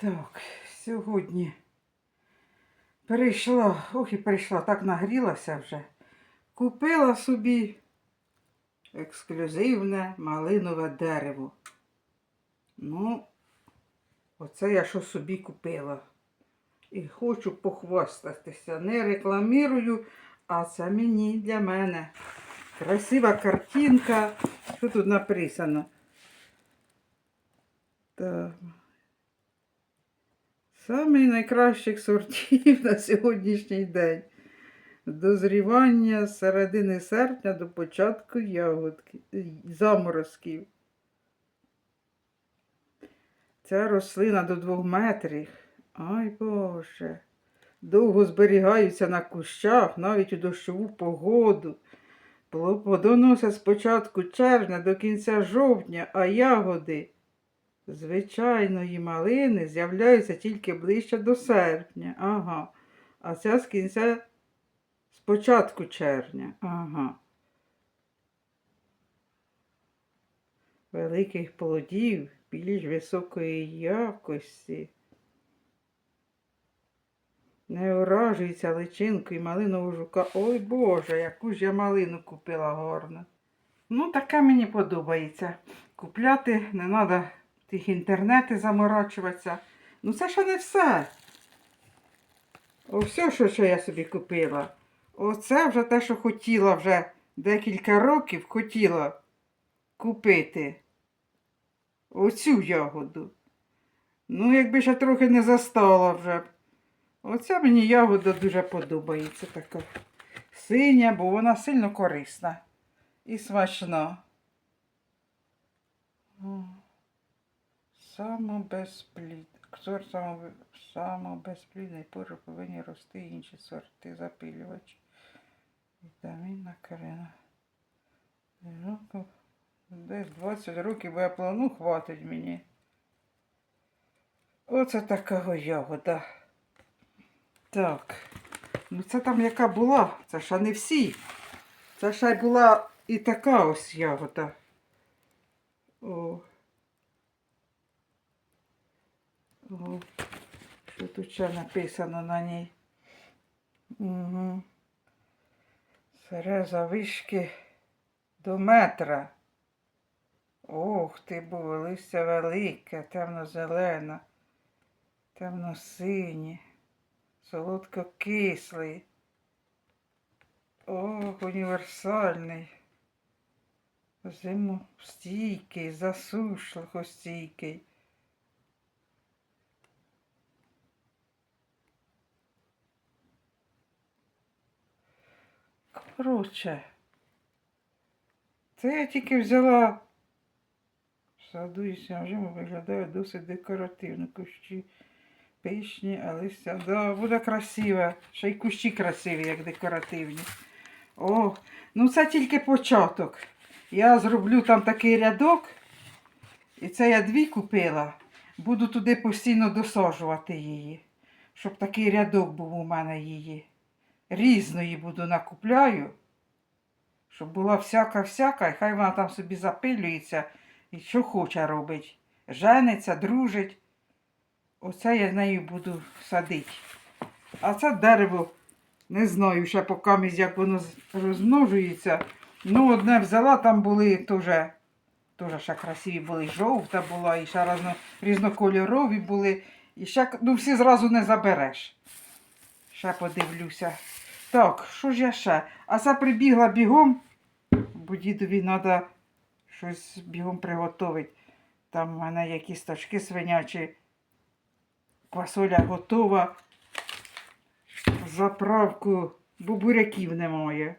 Так, сьогодні перейшла, ох і перейшла, так нагрілася вже. Купила собі ексклюзивне малинове дерево. Ну, оце я що собі купила. І хочу похвастатися. Не рекламірую, а це мені для мене. Красива картинка. Що тут написано? Так. Самий найкращих сортів на сьогоднішній день. Дозрівання з середини серпня до початку ягодки, заморозків. Ця рослина до двох метрів. Ай Боже. Довго зберігаються на кущах, навіть у дощову погоду. Плодоносять з початку червня до кінця жовтня, а ягоди звичайної малини з'являються тільки ближче до серпня. Ага. А ця з кінця з початку червня. Ага. Великих плодів більш високої якості. Не уражується личинкою малинового жука. Ой Боже, яку ж я малину купила гарну. Ну, таке мені подобається. Купляти не треба тих інтернети заморачуватися. Ну, це ще не все. Ось що, що я собі купила. Оце вже те, що хотіла вже декілька років хотіла купити. Оцю ягоду. Ну, якби ще трохи не застала вже. Оця мені ягода дуже подобається така синя, бо вона сильно корисна і смачна. Самобезплід. Сорт самобе- самобезплідний пори повинні рости інші сорти запилювач. Вітамінна карина. Ну, Десь 20 років, я плану хватить мені. Оце така ягода. Так. Ну це там яка була, це ще не всі. Це ще була і така ось ягода. О. О. Що тут ще написано на ній? Угу. Сереза вишки до метра. Ох ти, бо листя велике, темно-зелена, темно-синє солодко-кислий. Ох, універсальний. Зимостійкий, засушливостійкий. Коротше, це я тільки взяла саду і сняжимо виглядає досить декоративно. Кущі пишні, а листя. Да, буде красиве. Ще й кущі красиві, як декоративні. О, ну це тільки початок. Я зроблю там такий рядок. І це я дві купила. Буду туди постійно досаджувати її. Щоб такий рядок був у мене її. Різної буду накупляю. Щоб була всяка-всяка, і хай вона там собі запилюється і що хоче робить. Жениться, дружить. Оце я з нею буду садити. А це дерево, не знаю ще поки як воно розмножується. Ну, одне взяла, там були теж, теж ще красиві були. Жовта була, і ще разно, різнокольорові були. І ще, ну, всі зразу не забереш. Ще подивлюся. Так, що ж я ще? А це прибігла бігом, бо дідові треба щось бігом приготувати. Там в мене якісь точки свинячі. Квасоля готова. Заправку, бо буряків немає.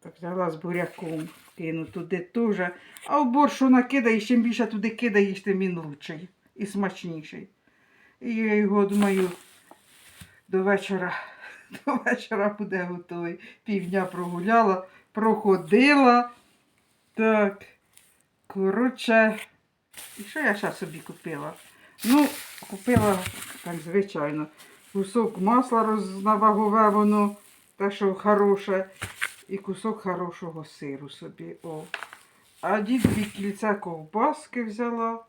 Так взяла з буряком, кину туди теж. А в борщ що накидаєш, чим більше туди кидаєш, тим він лучший і смачніший. І я його думаю, до вечора, до вечора буде готовий. Півдня прогуляла, проходила. Так. Коротше, і що я ще собі купила? Ну, купила, так звичайно, кусок масла рознавагове воно, те, що хороше, і кусок хорошого сиру собі. О. А дід дві кільця ковбаски взяла.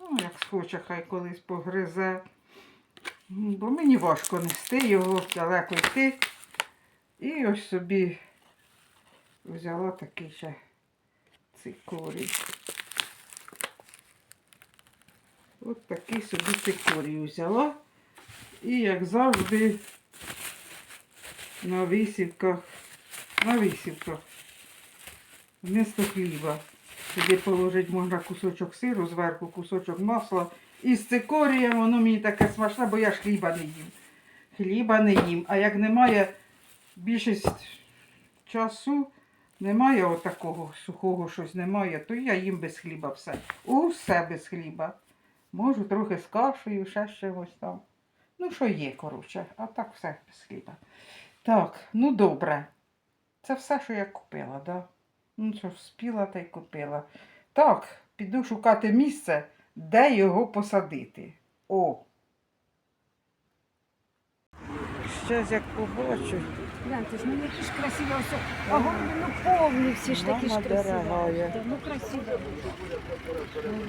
Ну, як схоче, хай колись погризе. Бо мені важко нести його, далеко йти. І ось собі взяла такий ще цикорій. От такий собі цикорій взяла. І як завжди на висівках, на висівках, вмісто хліба. Сюди положити можна кусочок сиру, зверху кусочок масла. І з цикорієм воно мені таке смачне, бо я ж хліба не їм. Хліба не їм. А як немає більшість часу, немає отакого сухого щось немає, то я їм без хліба все. Усе без хліба. Можу трохи з кашею, ще з чогось там. Ну, що є, коротше, а так все без хліба. Так, ну добре. Це все, що я купила, да? Ну, що вспіла та й купила. Так, піду шукати місце, де його посадити. О! Щас як побачу. Гляньте ж, ну які ж красиві ось. Ага, ну повні всі ж такі ж Мама красиві. дорогая. Да, Ну красиво.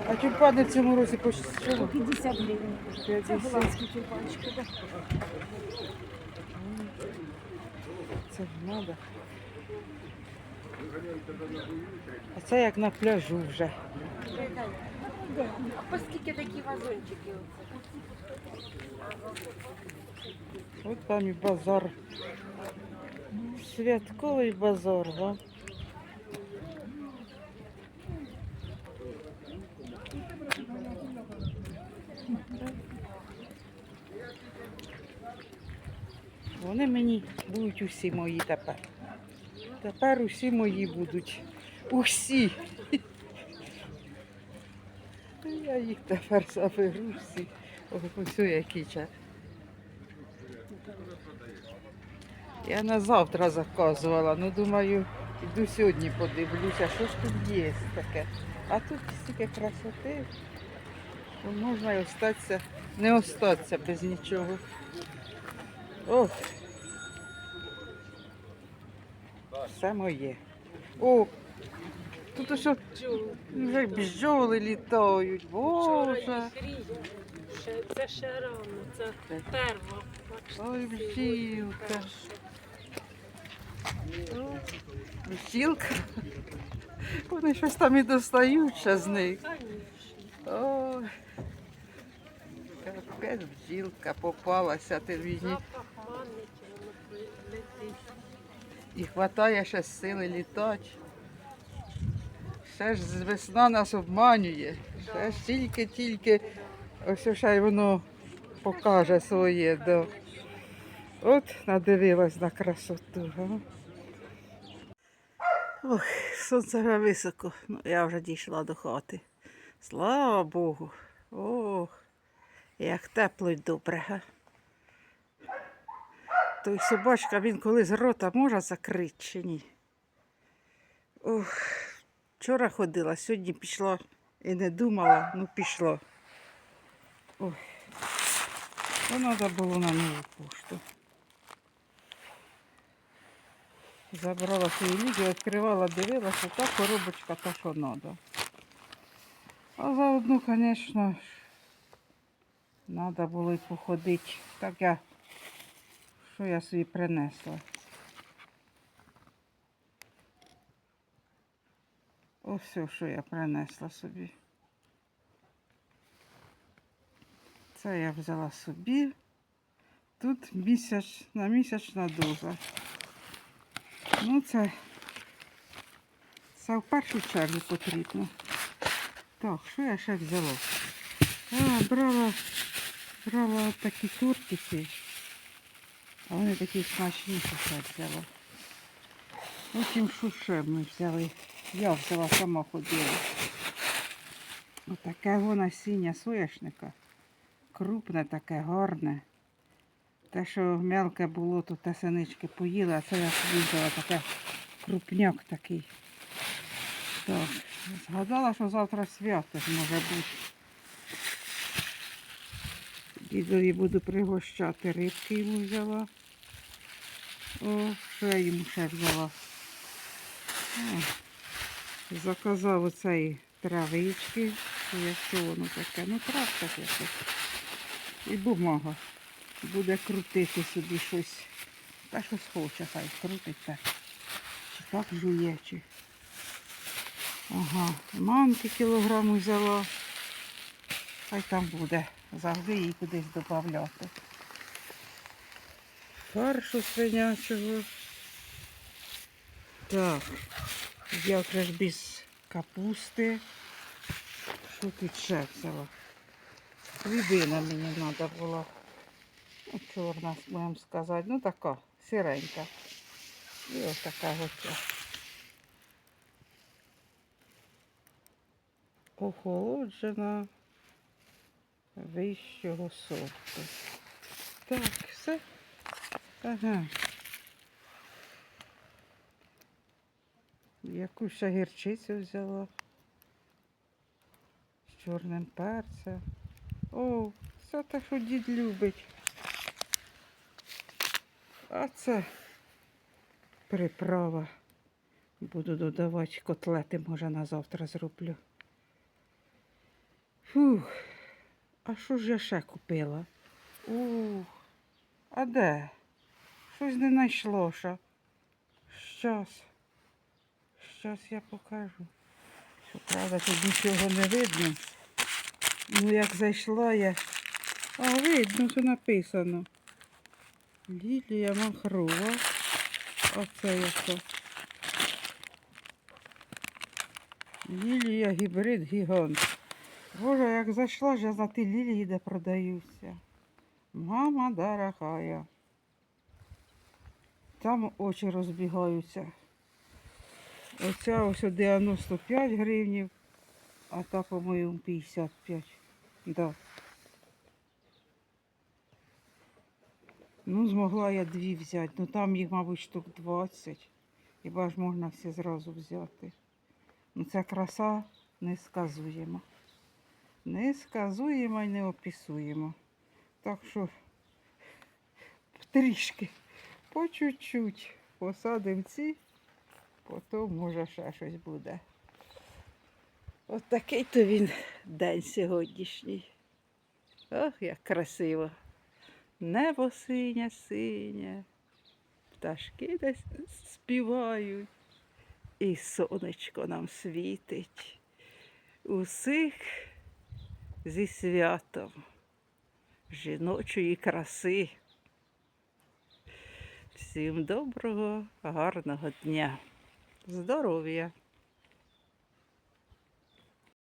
А тюльпани в цьому році по чому? 50 гривень. Це 50. голландські тюльпанчики, да. Це ж надо. А це як на пляжу вже. А по скільки такі вазончики? От там і базар. Святковий базар, да? Вони мені будуть усі мої тепер. Тепер усі мої будуть. Усі. Я їх тепер заберу всі. Ось час. Я на завтра заказувала, ну думаю, іду сьогодні подивлюся, що ж тут є таке. А тут стільки красоти, що можна і остатися, не остатися без нічого. Ох. Все моє. О, тут ось вже бджоли літають, боже. Це ще рано, це перва. Ой, бджілка. О, Бджілка. Вони щось там і достають ще з них. Ой. Капець бджілка попалася ти летить. І хватає ще сили літати. Ще ж весна нас обманює. Ще ж тільки-тільки ось ще й воно покаже своє. Да. От надивилась на красоту. га. Ох, сонце вже високо. Ну, я вже дійшла до хати. Слава Богу. Ох, як тепло й добре. Га? Той собачка, він коли з рота може закрити чи ні. Ох, вчора ходила, сьогодні пішла і не думала, ну пішла. Ой. То треба було на нову пошту. Забрала свої люди, відкривала, дивилася, та коробочка та, що треба. А заодно, звісно, треба було й походити. Так я що я собі принесла? Ось все, що я принесла собі. Це я взяла собі. Тут місяць, на місячна доза. Ну, це, це в першу чергу потрібно. Так, що я ще взяла? А, брала, брала такі тортики. А вони такі смачні, що взяла. Потім що ще ми взяли. Я взяла, сама ходила. Отаке насіння соняшника. Крупне таке, гарне. Те, що мелке було, то те синички поїли, а це я взяла таке крупняк такий. Так, згадала, що завтра свято може бути. Дідові буду пригощати рибки йому взяла. О, що я йому ще взяла. О, заказав оцеї травички. коштує, що воно таке. Ну, трактор якось. І бумага. Буде крутити собі щось. Та щось хоче, хай крутить так. Чи так жує, чи. Ага, манки кілограм взяла. Хай там буде. Завжди її кудись додавати. Фаршу свинячого. Так. Вже ж без капусти. Тут ще взяла? Рябина мені треба була. Ну, чорна, будемо сказати. Ну така, сиренька. І ось така готя. Охолоджена вищого сорту. Так, все. Ага. Якусь ще гірчицю взяла. З чорним перцем. О, все те, що дід любить. А це приправа. Буду додавати котлети, може, на завтра зроблю. Фух. А що ж я ще купила? Ух. А де? Щось не знайшло. Щас. Щас я покажу. Що правда, тут нічого не видно. Ну, як зайшла я. А, видно, що написано. Лілія махрова. А це яка? Лілія гібрид гігант. Боже, як зайшла я за ті лілії, де продаються. Мама дорогая. Там очі розбігаються. Оця ось 95 гривнів, а та, по-моєму, 55. Да. Ну, змогла я дві взяти. Ну там їх, мабуть, штук 20. Хіба ж можна всі зразу взяти. Ну, ця краса несказуєма. Несказуєма і не описуємо. Так що трішки, по чуть-чуть посадимо ці, потім може ще щось буде. От то він день сьогоднішній. Ох, як красиво. Небо синє, синє. Пташки десь співають. І сонечко нам світить. Усіх зі святом жіночої краси. Всім доброго, гарного дня. Здоров'я!